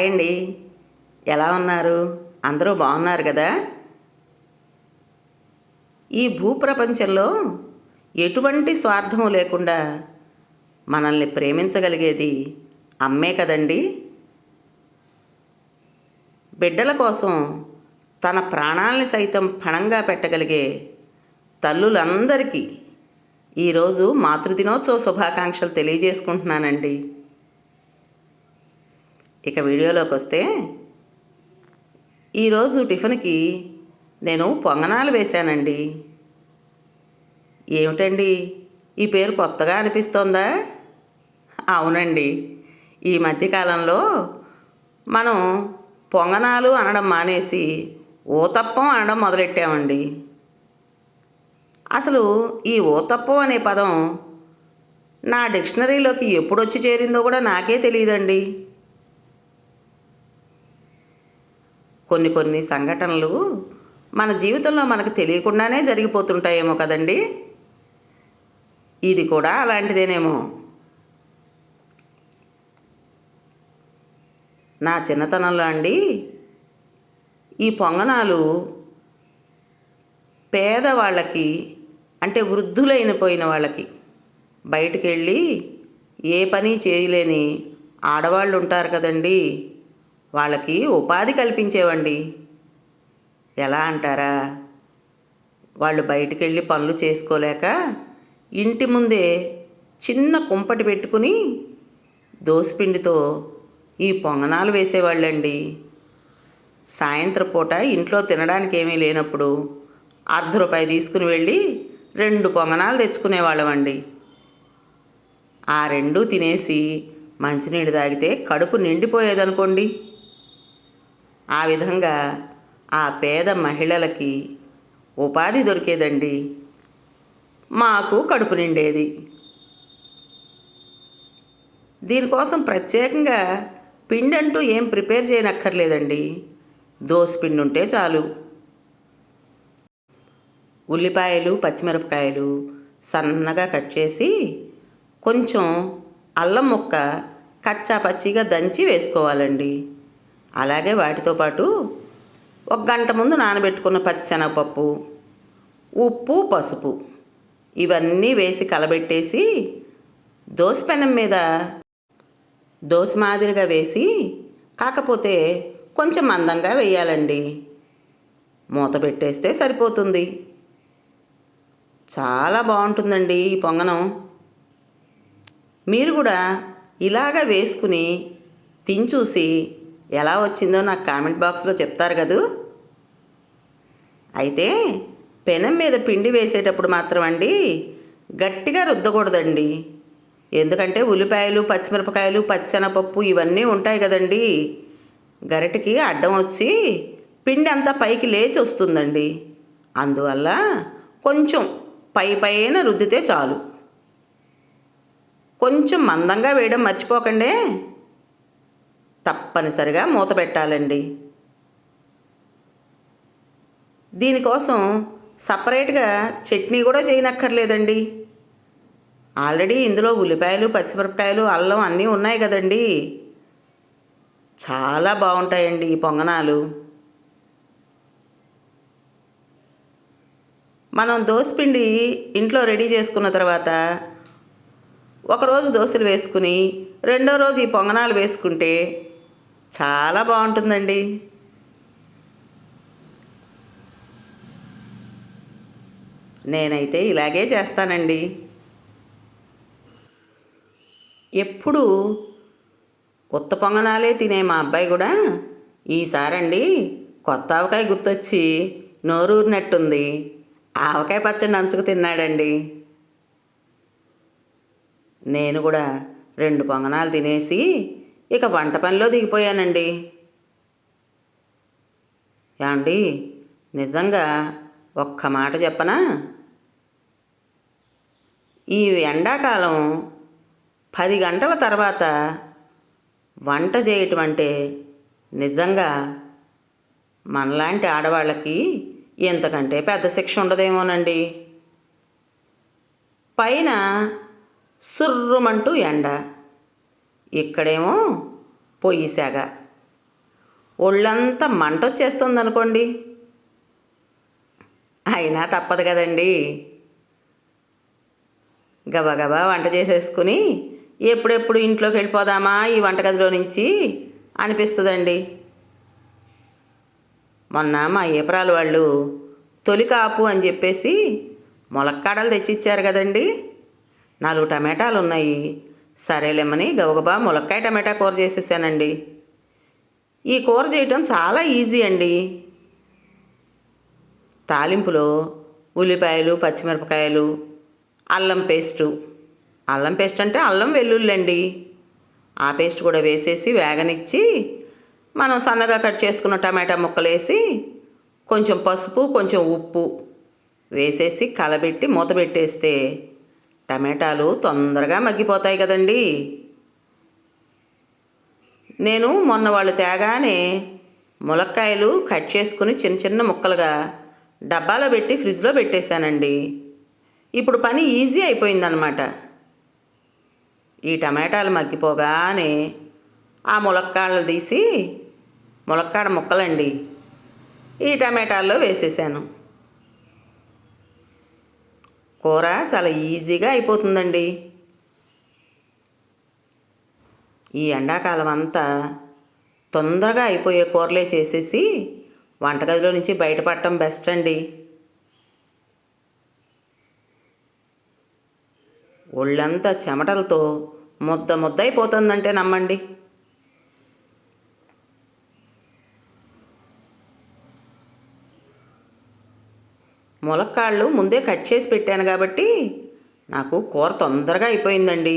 Hi అండి ఎలా ఉన్నారు? అందరూ బాగున్నారు కదా? ఈ భూప్రపంచంలో ఎటువంటి స్వార్థము లేకుండా మనల్ని ప్రేమించగలిగేది అమ్మే కదండి. బిడ్డల కోసం తన ప్రాణాల్ని సైతం పణంగా పెట్టగలిగే తల్లులందరికీ ఈరోజు మాతృదినోత్సవ శుభాకాంక్షలు తెలియజేసుకుంటున్నానండి. ఇక వీడియోలోకి వస్తే ఈరోజు టిఫిన్కి నేను పొంగనాలు వేశానండి. ఏమిటండి? ఈ పేరు కొత్తగా అనిపిస్తోందా? అవునండి. ఈ మధ్యకాలంలో మనం పొంగనాలు అనడం మానేసి ఊతప్పం అనడం మొదలెట్టామండి. అసలు ఈ ఊతప్పం అనే పదం నా డిక్షనరీలోకి ఎప్పుడు వచ్చి చేరిందో కూడా నాకే తెలియదండి. కొన్ని కొన్ని సంఘటనలు మన జీవితంలో మనకు తెలియకుండానే జరిగిపోతుంటాయేమో కదండి. ఇది కూడా అలాంటిదేనేమో. నా చిన్నతనంలో అండి ఈ పొంగనాలు పేదవాళ్ళకి అంటే వృద్ధులైన పోయిన వాళ్ళకి బయటికి వెళ్ళి ఏ పని చేయలేని ఆడవాళ్ళు ఉంటారు కదండీ. వాళ్ళకి ఉపాధి కల్పించేవండి. ఎలా అంటారా? వాళ్ళు బయటికి వెళ్ళి పనులు చేసుకోలేక ఇంటి ముందే చిన్న కుంపటి పెట్టుకుని దోసపిండితో ఈ పొంగనాలు వేసేవాళ్ళండి. సాయంత్రం పూట ఇంట్లో తినడానికి ఏమీ లేనప్పుడు అర్ధ రూపాయి తీసుకుని వెళ్ళి రెండు పొంగనాలు తెచ్చుకునేవాళ్ళమండి. ఆ రెండు తినేసి మంచినీళ్ళు తాగితే కడుపు నిండిపోయేదనుకోండి. ఆ విధంగా ఆ పేద మహిళలకి ఉపాధి దొరికేదండి. మాకు కడుపు నిండేది. దీనికోసం ప్రత్యేకంగా పిండి అంటూ ఏం ప్రిపేర్ చేయనక్కర్లేదండి. దోశ పిండి ఉంటే చాలు. ఉల్లిపాయలు పచ్చిమిరపకాయలు సన్నగా కట్ చేసి కొంచెం అల్లం ముక్క కచ్చా పచ్చిగా దంచి వేసుకోవాలండి. అలాగే వాటితో పాటు ఒక గంట ముందు నానబెట్టుకున్న పచ్చిశనగపప్పు ఉప్పు పసుపు ఇవన్నీ వేసి కలబెట్టేసి దోసపెనం మీద దోశ మాదిరిగా వేసి కాకపోతే కొంచెం మందంగా వేయాలండి. మూత పెట్టేస్తే సరిపోతుంది. చాలా బాగుంటుందండి ఈ పొంగనం మీరు కూడా ఇలాగ వేసుకుని తిని చూసి ఎలా వచ్చిందో నాకు కామెంట్ బాక్స్లో చెప్తారు కదూ. అయితే పెనం మీద పిండి వేసేటప్పుడు మాత్రం అండి గట్టిగా రుద్దకూడదండి. ఎందుకంటే ఉల్లిపాయలు పచ్చిమిరపకాయలు పచ్చిశనగపప్పు ఇవన్నీ ఉంటాయి కదండి. గరిటకి అడ్డం వచ్చి పిండి అంతా పైకి లేచి వస్తుందండి. అందువల్ల కొంచెం పై పైన రుద్దితే చాలు. కొంచెం మందంగా వేయడం మర్చిపోకండి. తప్పనిసరిగా మూత పెట్టాలండి. దీనికోసం సపరేట్గా చట్నీ కూడా చేయనక్కర్లేదండి. ఆల్రెడీ ఇందులో ఉల్లిపాయలు పచ్చిమిరపకాయలు అల్లం అన్నీ ఉన్నాయి కదండి. చాలా బాగుంటాయండి ఈ పొంగనాలు. మనం దోసపిండి ఇంట్లో రెడీ చేసుకున్న తర్వాత ఒకరోజు దోశలు వేసుకుని రెండో రోజు ఈ పొంగనాలు వేసుకుంటే చాలా బాగుంటుందండి. నేనైతే ఇలాగే చేస్తానండి. ఎప్పుడు ఉత్త పొంగనాలే తినే మా అబ్బాయి కూడా ఈసారండి కొత్త ఆవకాయ గుర్తొచ్చి నోరూరినట్టుంది. ఆవకాయ పచ్చడి నంచుకు తిన్నాడండి. నేను కూడా రెండు పొంగనాలు తినేసి ఇక వంట పనిలో దిగిపోయానండి. యాండి నిజంగా ఒక్క మాట చెప్పనా? ఈ ఎండాకాలం పది గంటల తర్వాత వంట చేయటం అంటే నిజంగా మనలాంటి ఆడవాళ్ళకి ఎంతకంటే పెద్ద శిక్ష ఉండదేమోనండి. పైన సుర్రుమంటూ ఎండ. ఇక్కడేమో పొయ్యి శాగ ఒళ్ళంతా మంట వచ్చేస్తుంది అనుకోండి అయినా తప్పదు కదండి. గబగబా వంట చేసేసుకుని ఎప్పుడెప్పుడు ఇంట్లోకి వెళ్ళిపోదామా ఈ వంటగదిలో నుంచి అనిపిస్తుందండి. మొన్న మా ఏపరాలు వాళ్ళు తొలి కాపు అని చెప్పేసి మొలక్కాడలు తెచ్చిచ్చారు కదండి. నాలుగు టమాటాలు ఉన్నాయి సరేలేమని గబగబా ములక్కాయ టమాటా కూర చేసేసానండి. ఈ కూర చేయటం చాలా ఈజీ అండి. తాలింపులో ఉల్లిపాయలు పచ్చిమిరపకాయలు అల్లం పేస్టు. అల్లం పేస్ట్ అంటే అల్లం వెల్లుల్లి అండి ఆ పేస్ట్ కూడా వేసేసి వేగనిచ్చి మనం సన్నగా కట్ చేసుకున్న టమాటా ముక్కలు వేసి కొంచెం పసుపు కొంచెం ఉప్పు వేసేసి కలబెట్టి మూత పెట్టేస్తే టమాటాలు తొందరగా మగ్గిపోతాయి కదండి. నేను మొన్న వాళ్ళు తేగానే ములక్కాయలు కట్ చేసుకుని చిన్న చిన్న ముక్కలుగా డబ్బాలో పెట్టి ఫ్రిడ్జ్లో పెట్టేశానండి. ఇప్పుడు పని ఈజీ అయిపోయిందనమాట ఈ టమాటాలు మగ్గిపోగానే ఆ ములక్కాయలు తీసి ములక్కాడ ముక్కలండి ఈ టమాటాల్లో వేసేసాను. కూర చాలా ఈజీగా అయిపోతుందండి. ఈ ఎండాకాలం అంతా తొందరగా అయిపోయే కూరలే చేసేసి వంటగదిలో నుంచి బయటపడటం బెస్ట్ అండి. ఒళ్ళంతా చెమటలతో ముద్ద ముద్ద అయిపోతుందంటే నమ్మండి. ములక్కాళ్ళు ముందే కట్ చేసి పెట్టాను కాబట్టి నాకు కూర తొందరగా అయిపోయిందండి.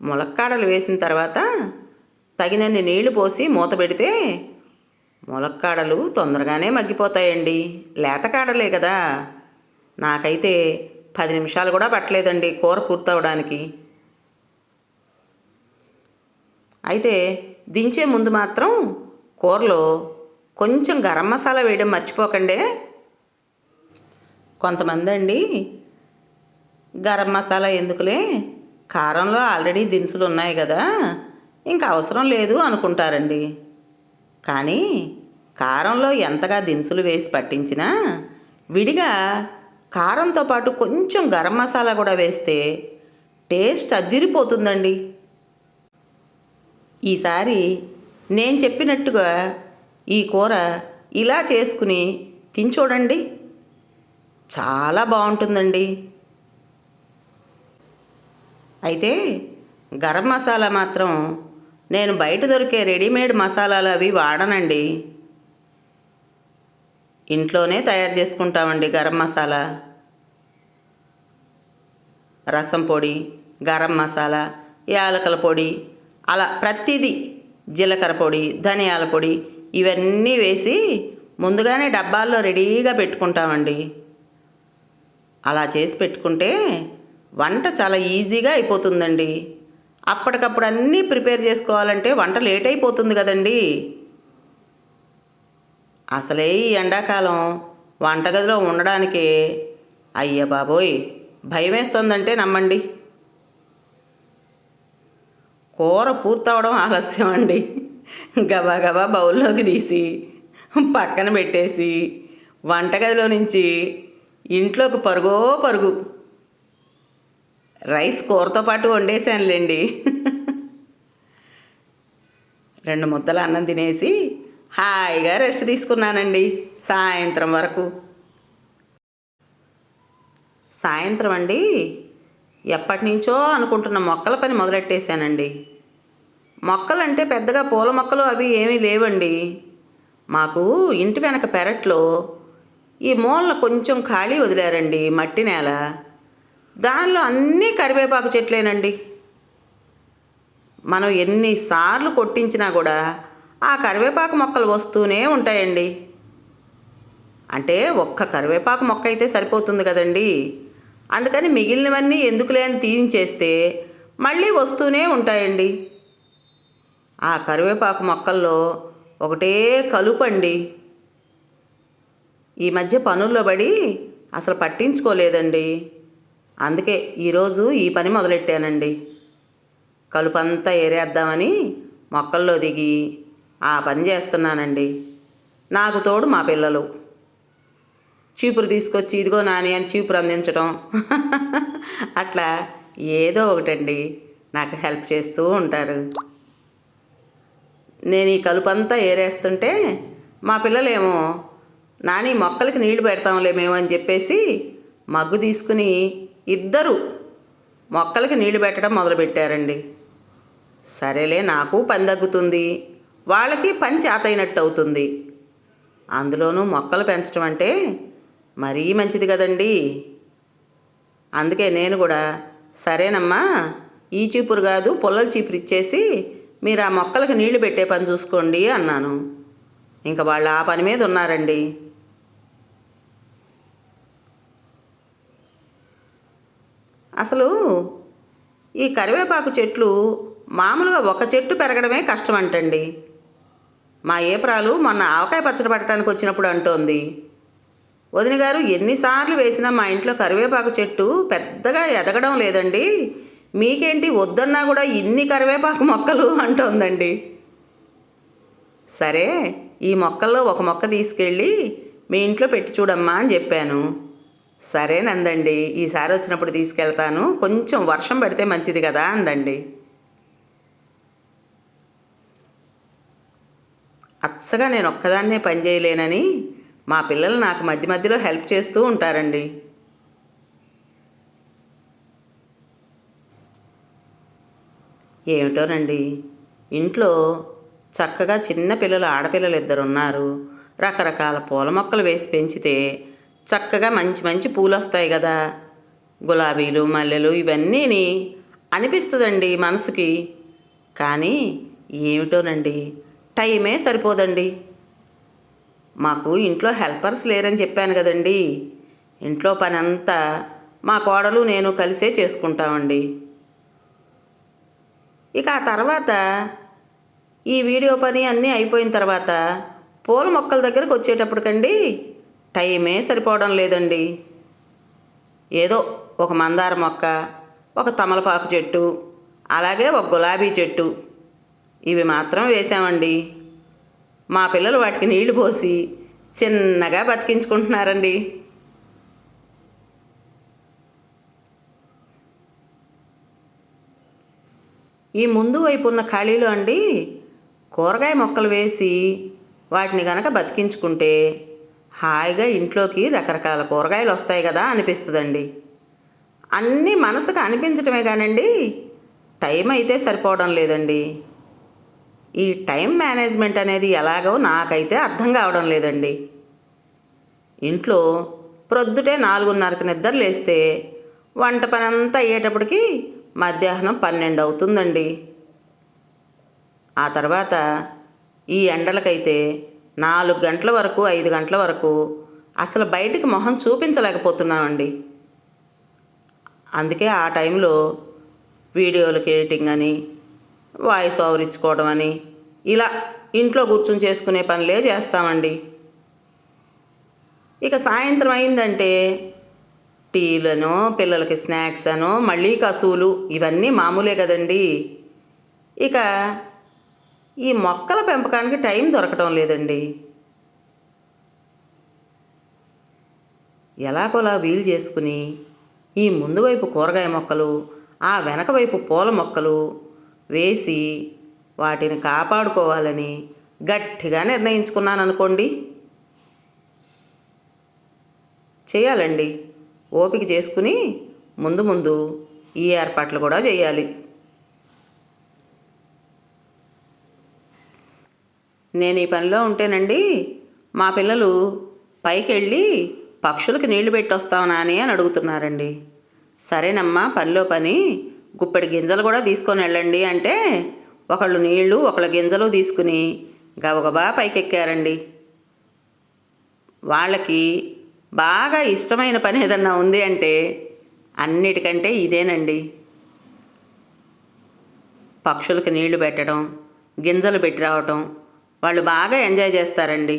ములక్కాడలు వేసిన తర్వాత తగినన్ని నీళ్ళు పోసి మూత పెడితే ములక్కాడలు తొందరగానే మగ్గిపోతాయండి. లేతకాడలే కదా. నాకైతే పది నిమిషాలు కూడా పట్టలేదండి కూర పూర్తవడానికి. అయితే దించే ముందు మాత్రం కూరలో కొంచెం గరం మసాలా వేయడం మర్చిపోకండి. కొంతమంది అండి గరం మసాలా ఎందుకులే? కారంలో ఆల్రెడీ దినుసులు ఉన్నాయి కదా ఇంకా అవసరం లేదు అనుకుంటారండి. కానీ కారంలో ఎంతగా దినుసులు వేసి పట్టించినా విడిగా కారంతో పాటు కొంచెం గరం మసాలా కూడా వేస్తే టేస్ట్ అదిరిపోతుందండి. ఈసారి నేను చెప్పినట్టుగా ఈ కూర ఇలా చేసుకుని తిని చూడండి చాలా బాగుంటుందండి. అయితే గరం మసాలా మాత్రం నేను బయట దొరికే రెడీమేడ్ మసాలాలు అవి వాడనండి. ఇంట్లోనే తయారు చేసుకుంటామండి గరం మసాలా. రసం పొడి గరం మసాలా యాలకల పొడి అలా ప్రతిదీ జీలకర్ర పొడి ధనియాల పొడి ఇవన్నీ వేసి ముందుగానే డబ్బాల్లో రెడీగా పెట్టుకుంటామండి. అలా చేసి పెట్టుకుంటే వంట చాలా ఈజీగా అయిపోతుందండి. అప్పటికప్పుడు అన్నీ ప్రిపేర్ చేసుకోవాలంటే వంట లేట్ అయిపోతుంది కదండి. అసలే ఈ ఎండాకాలం వంటగదిలో ఉండడానికే అయ్య బాబోయ్ భయం వేస్తుందంటే నమ్మండి. కూర పూర్తవడం ఆలస్యం అండి. గబా గబా బౌల్లోకి తీసి పక్కన పెట్టేసి వంటగదిలో నుంచి ఇంట్లోకి పరుగో పరుగు. రైస్ కూరతో పాటు వండేసానులేండి రెండు ముద్దలు అన్నం తినేసి హాయిగా రెస్ట్ తీసుకున్నానండి సాయంత్రం వరకు. సాయంత్రం అండి? ఎప్పటి నుంచో అనుకుంటున్న మొక్కల పని మొదలెట్టేశానండి. మొక్కలంటే పెద్దగా పూల మొక్కలు అవి ఏమీ లేవండి. మాకు ఇంటి వెనక పెరట్లో ఈ మూలన కొంచెం ఖాళీ వదిలారండి మట్టి నేల. దానిలో అన్నీ కరివేపాకు చెట్లేనండి. మనం ఎన్నిసార్లు కొట్టించినా కూడా ఆ కరివేపాకు మొక్కలు వస్తూనే ఉంటాయండి. అంటే ఒక్క కరివేపాకు మొక్క అయితే సరిపోతుంది కదండీ. అందుకని మిగిలినవన్నీ ఎందుకులే అని తీయించేస్తే మళ్ళీ వస్తూనే ఉంటాయండి. ఆ కరివేపాకు మొక్కల్లో ఒకటే కలుపండి. ఈ మధ్య పనుల్లో పడి అసలు పట్టించుకోలేదండి. అందుకే ఈరోజు ఈ పని మొదలెట్టానండి. కలుపంతా ఏరేద్దామని మొక్కల్లో దిగి ఆ పని చేస్తున్నానండి. నాకు తోడు మా పిల్లలు. చీపురు తీసుకొచ్చి ఇదిగో నాని అని చీపురు అందించడం అట్లా ఏదో ఒకటండి. నాకు హెల్ప్ చేస్తూ ఉంటారు. నేను ఈ కలుపంతా ఏరేస్తుంటే మా పిల్లలేమో నాని మొక్కలకి నీళ్ళు పెడతాంలే మేము అని చెప్పేసి మగ్గు తీసుకుని ఇద్దరు మొక్కలకి నీళ్ళు పెట్టడం మొదలుపెట్టారండి. సరేలే నాకు పని తగ్గుతుంది. వాళ్ళకి పని చేతైనట్టు అవుతుంది. అందులోనూ మొక్కలు పెంచడం అంటే మరీ మంచిది కదండి. అందుకే నేను కూడా సరేనమ్మా ఈ చీపురు కాదు పుల్లల చీపురు ఇచ్చేసి మీరు ఆ మొక్కలకు నీళ్ళు పెట్టే పని చూసుకోండి అన్నాను. ఇంకా వాళ్ళు ఆ పని మీద ఉన్నారండి. అసలు ఈ కరివేపాకు చెట్లు మామూలుగా ఒక చెట్టు పెరగడమే కష్టం అంటండి మా ఏప్రాలు మొన్న ఆవకాయ పచ్చడి పట్టడానికి వచ్చినప్పుడు అంటోంది. వదిన గారు ఎన్నిసార్లు వేసినా మా ఇంట్లో కరివేపాకు చెట్టు పెద్దగా ఎదగడం లేదండి. మీకేంటి వద్దన్నా కూడా ఇన్ని కరివేపాకు మొక్కలు అంటోందండి. సరే ఈ మొక్కల్లో ఒక మొక్క తీసుకెళ్ళి మీ ఇంట్లో పెట్టి చూడమ్మా అని చెప్పాను. సరేనందండి ఈసారి వచ్చినప్పుడు తీసుకెళ్తాను. కొంచెం వర్షం పడితే మంచిది కదా అందండి. అచ్చగా నేను ఒక్కదాన్నే పని చేయలేనని మా పిల్లలు నాకు మధ్య మధ్యలో హెల్ప్ చేస్తూ ఉంటారండి. ఏమిటోనండి? ఇంట్లో చక్కగా చిన్న పిల్లలు ఆడపిల్లలు ఇద్దరు ఉన్నారు రకరకాల పూల మొక్కలు వేసి పెంచితే చక్కగా మంచి మంచి పూలు వస్తాయి కదా గులాబీలు మల్లెలు ఇవన్నీని అనిపిస్తుందండి మనసుకి. కానీ ఏమిటోనండి? టైమే సరిపోదండి. మాకు ఇంట్లో హెల్పర్స్ లేరని చెప్పాను కదండి. ఇంట్లో పని అంతా మా కోడలు నేను కలిసే చేసుకుంటామండి. ఇక ఆ తర్వాత ఈ వీడియో పని అన్నీ అయిపోయిన తర్వాత పూల మొక్కల దగ్గరకు వచ్చేటప్పటికండి టైమే సరిపోవడం లేదండి. ఏదో ఒక మందార మొక్క ఒక తమలపాకు చెట్టు అలాగే ఒక గులాబీ చెట్టు ఇవి మాత్రం వేసామండి. మా పిల్లలు వాటికి నీళ్ళు పోసి చిన్నగా బతికించుకుంటున్నారండి. ఈ ముందు వైపు ఉన్న ఖాళీలో అండి కూరగాయ మొక్కలు వేసి వాటిని గనక బతికించుకుంటే హాయిగా ఇంట్లోకి రకరకాల కూరగాయలు వస్తాయి కదా అనిపిస్తుందండి. అన్నీ మనసుకు అనిపించటమే కానండి టైం అయితే సరిపోవడం లేదండి. ఈ టైం మేనేజ్మెంట్ అనేది ఎలాగో నాకైతే అర్థం కావడం లేదండి. ఇంట్లో ప్రొద్దుటే నాలుగున్నరకు నిద్ర లేస్తే వంట పని అంతా అయ్యేటప్పటికి మధ్యాహ్నం పన్నెండు అవుతుందండి. ఆ తర్వాత ఈ ఎండలకైతే నాలుగు గంటల వరకు ఐదు గంటల వరకు అసలు బయటికి మొహం చూపించలేకపోతున్నామండి. అందుకే ఆ టైంలో వీడియోలకి ఎడిటింగ్ అని వాయిస్ ఓవర్ ఇచ్చుకోవడం అని ఇలా ఇంట్లో కూర్చుని చేసుకునే పనులే చేస్తామండి. ఇక సాయంత్రం అయిందంటే టీలను పిల్లలకి స్నాక్స్ అనో మళ్ళీ కసువులు ఇవన్నీ మామూలే కదండి. ఇక ఈ మొక్కల పెంపకానికి టైం దొరకటం లేదండి. ఎలాగోలా వీలు చేసుకుని ఈ ముందు వైపు కూరగాయ మొక్కలు ఆ వెనక వైపు పూల మొక్కలు వేసి వాటిని కాపాడుకోవాలని గట్టిగా నిర్ణయించుకున్నాను అనుకోండి చేయాలండి. ఓపిక చేసుకుని ముందు ముందు ఈ ఏర్పాట్లు కూడా చేయాలి. నేను ఈ పనిలో ఉంటేనండి మా పిల్లలు పైకి వెళ్ళి పక్షులకి నీళ్ళు పెట్టి వస్తావు నాని అని అడుగుతున్నారండి. సరేనమ్మా పనిలో పని గుప్పెడు గింజలు కూడా తీసుకొని వెళ్ళండి అంటే ఒకళ్ళు నీళ్ళు ఒకళ్ళ గింజలు తీసుకుని గబగబా పైకెక్కారండి. వాళ్ళకి బాగా ఇష్టమైన పని ఏదన్నా ఉంది అంటే అన్నిటికంటే ఇదేనండి. పక్షులకి నీళ్ళు పెట్టడం గింజలు పెట్టి రావటం వాళ్ళు బాగా ఎంజాయ్ చేస్తారండి.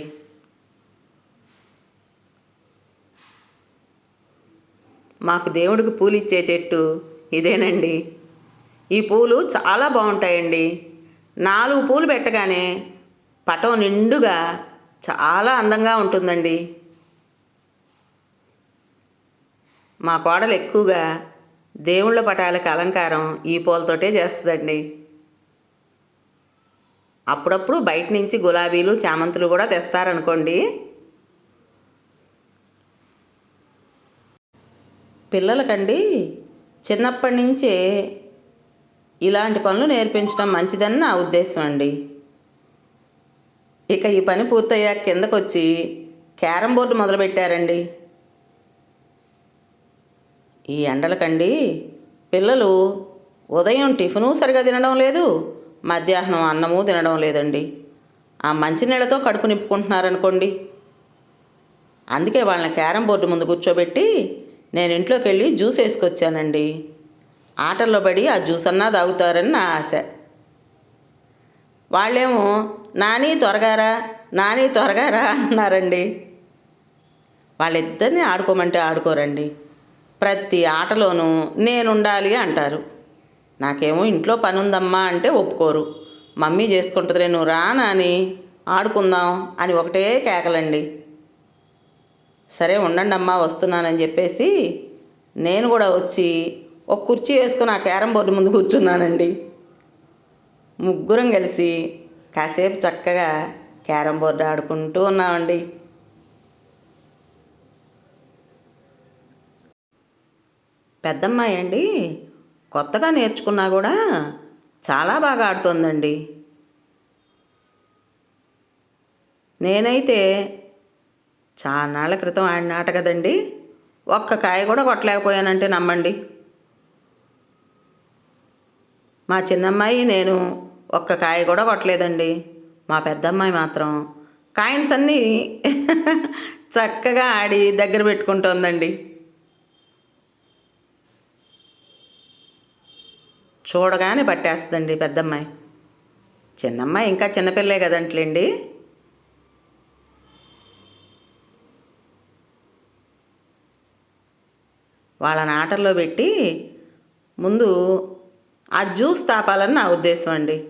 మాకు దేవుడికి పూలిచ్చే చెట్టు ఇదేనండి. ఈ పూలు చాలా బాగుంటాయండి. నాలుగు పూలు పెట్టగానే పటం నిండుగా చాలా అందంగా ఉంటుందండి. మా కోడలు ఎక్కువగా దేవుళ్ళ పటాలకు అలంకారం ఈ పూలతోటే చేస్తుందండి. అప్పుడప్పుడు బయట నుంచి గులాబీలు చామంతులు కూడా తెస్తారనుకోండి. పిల్లలకండి చిన్నప్పటి నుంచే ఇలాంటి పనులు నేర్పించడం మంచిదని నా ఉద్దేశం అండి. ఇక ఈ పని పూర్తయ్యాక కిందకు వచ్చి క్యారం బోర్డు మొదలుపెట్టారండి. ఈ ఎండలకండి పిల్లలు ఉదయం టిఫిను సరిగా తినడం లేదు మధ్యాహ్నం అన్నము తినడం లేదండి. ఆ మంచినీళ్ళతో కడుపు నింపుకుంటున్నారనుకోండి. అందుకే వాళ్ళని క్యారం బోర్డు ముందు కూర్చోబెట్టి నేను ఇంట్లోకి వెళ్ళి జ్యూస్ వేసుకొచ్చానండి. ఆటల్లో పడి ఆ జ్యూస్ అన్నా తాగుతారని నా ఆశ. వాళ్ళేమో నాని త్వరగారా నాని త్వరగారా అంటున్నారండి వాళ్ళిద్దరిని ఆడుకోమంటే ఆడుకోరండి. ప్రతి ఆటలోనూ నేనుండాలి అంటారు. నాకేమో ఇంట్లో పని ఉందమ్మా అంటే ఒప్పుకోరు. మమ్మీ చేసుకుంటుందిరే నువ్వు రా నాని ఆడుకుందాం అని ఒకటే కేకలండి. సరే ఉండండి అమ్మా వస్తున్నానని చెప్పేసి నేను కూడా వచ్చి ఒక కుర్చీ వేసుకుని ఆ క్యారం బోర్డు ముందు కూర్చున్నానండి. ముగ్గురం కలిసి కాసేపు చక్కగా క్యారం బోర్డు ఆడుకుంటూ ఉన్నామండి. పెద్దమ్మాయి అండి కొత్తగా నేర్చుకున్నా కూడా చాలా బాగా ఆడుతోందండి. నేనైతే చాలానాళ్ళ క్రితం ఆడిన ఆట కదండి. ఒక్క కాయ కూడా కొట్టలేకపోయానంటే నమ్మండి. మా చిన్నమ్మాయి నేను ఒక్క కాయ కూడా కొట్టలేదండి. మా పెద్దమ్మాయి మాత్రం కాయిన్స్ అన్నీ చక్కగా ఆడి దగ్గర పెట్టుకుంటోందండి. చూడగానే పట్టేస్తుందండి పెద్దమ్మాయి. చిన్నమ్మాయి ఇంకా చిన్నపిల్లే కదంట్లేండి. వాళ్ళని ఆటల్లో పెట్టి ముందు ఆ జ్యూస్ తాపాలని నా ఉద్దేశం అండి.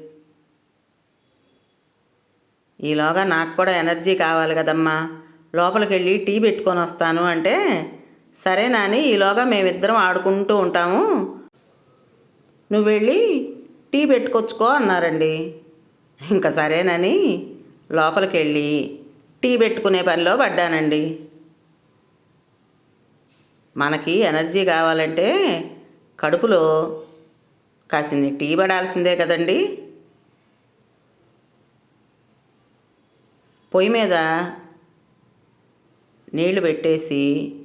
ఈలోగా నాకు కూడా ఎనర్జీ కావాలి కదమ్మా. లోపలికి వెళ్ళి టీ పెట్టుకొని వస్తాను అంటే సరే నాని ఈలోగా మేమిద్దరం ఆడుకుంటూ ఉంటాము. నువ్వు వెళ్ళి టీ పెట్టుకొచ్చుకో అన్నారండి. ఇంకా సరేనని లోపలికి వెళ్ళి టీ పెట్టుకునే పనిలో పడ్డానండి. మనకి ఎనర్జీ కావాలంటే కడుపులో కాసిన్ని టీ పడాల్సిందే కదండి. పొయ్యి మీద నీళ్ళు పెట్టేసి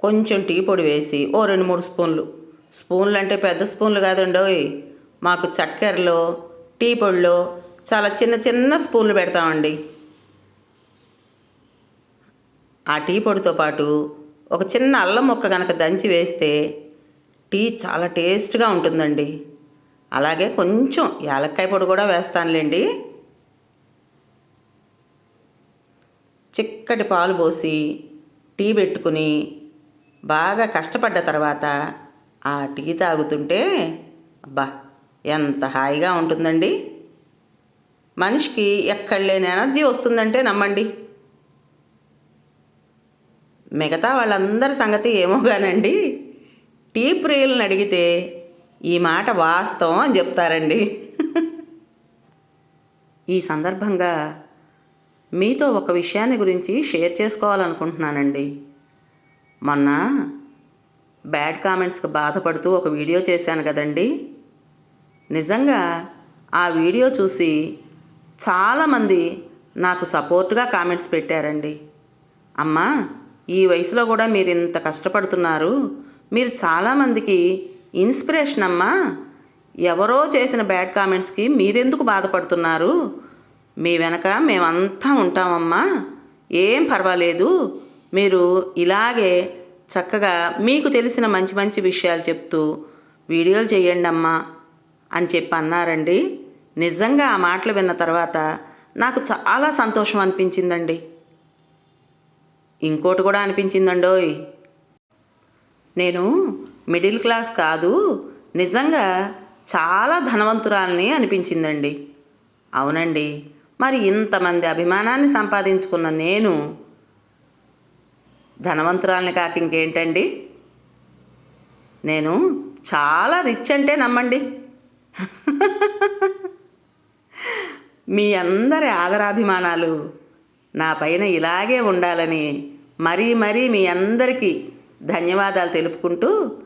కొంచెం టీ పొడి వేసి ఓ రెండు మూడు స్పూన్లు. స్పూన్లు అంటే పెద్ద స్పూన్లు కాదండోయ్. మాకు చక్కెరలో టీ పొడిలో చాలా చిన్న చిన్న స్పూన్లు పెడతామండి. ఆ టీ పొడితో పాటు ఒక చిన్న అల్లం ముక్క కనుక దంచి వేస్తే టీ చాలా టేస్ట్గా ఉంటుందండి. అలాగే కొంచెం యాలక్కాయ పొడి కూడా వేస్తానులేండి. చిక్కటి పాలు పోసి టీ పెట్టుకుని బాగా కష్టపడ్డ తర్వాత ఆ టీ తాగుతుంటే అబ్బా ఎంత హాయిగా ఉంటుందండి. మనిషికి ఎక్కడ లేని ఎనర్జీ వస్తుందంటే నమ్మండి. మిగతా వాళ్ళందరి సంగతి ఏమో కానండి టీ ప్రియులను అడిగితే ఈ మాట వాస్తవం అని చెప్తారండి. ఈ సందర్భంగా మీతో ఒక విషయాన్ని గురించి షేర్ చేసుకోవాలనుకుంటున్నానండి. మొన్న బ్యాడ్ కామెంట్స్కి బాధపడుతూ ఒక వీడియో చేశాను కదండి. నిజంగా ఆ వీడియో చూసి చాలామంది నాకు సపోర్ట్గా కామెంట్స్ పెట్టారండి. అమ్మా ఈ వయసులో కూడా మీరు ఇంత కష్టపడుతున్నారు. మీరు చాలామందికి ఇన్స్పిరేషన్ అమ్మా. ఎవరో చేసిన బ్యాడ్ కామెంట్స్కి మీరెందుకు బాధపడుతున్నారు? మీ వెనక మేమంతా ఉంటామమ్మా. ఏం పర్వాలేదు. మీరు ఇలాగే చక్కగా మీకు తెలిసిన మంచి మంచి విషయాలు చెప్తూ వీడియోలు చేయండి అమ్మా అని చెప్పి అన్నారండి. నిజంగా ఆ మాటలు విన్న తర్వాత నాకు చాలా సంతోషం అనిపించిందండి. ఇంకోటి కూడా అనిపించిందండోయ్. నేను మిడిల్ క్లాస్ కాదు నిజంగా చాలా ధనవంతురాలని అనిపించిందండి. అవునండి మరి ఇంతమంది అభిమానాన్ని సంపాదించుకున్న నేను ధనవంతురాల్ని కాక ఇంకేంటండి? నేను చాలా రిచ్ అంటే నమ్మండి. మీ అందరి ఆదరాభిమానాలు నా పైన ఇలాగే ఉండాలని మరీ మరీ మీ అందరికీ ధన్యవాదాలు తెలుపుకుంటూ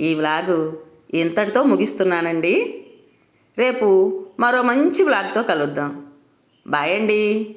ఈ వ్లాగు ఇంతటితో ముగిస్తున్నానండి. రేపు మరో మంచి వ్లాగ్తో కలుద్దాం. బాయ్ అండి.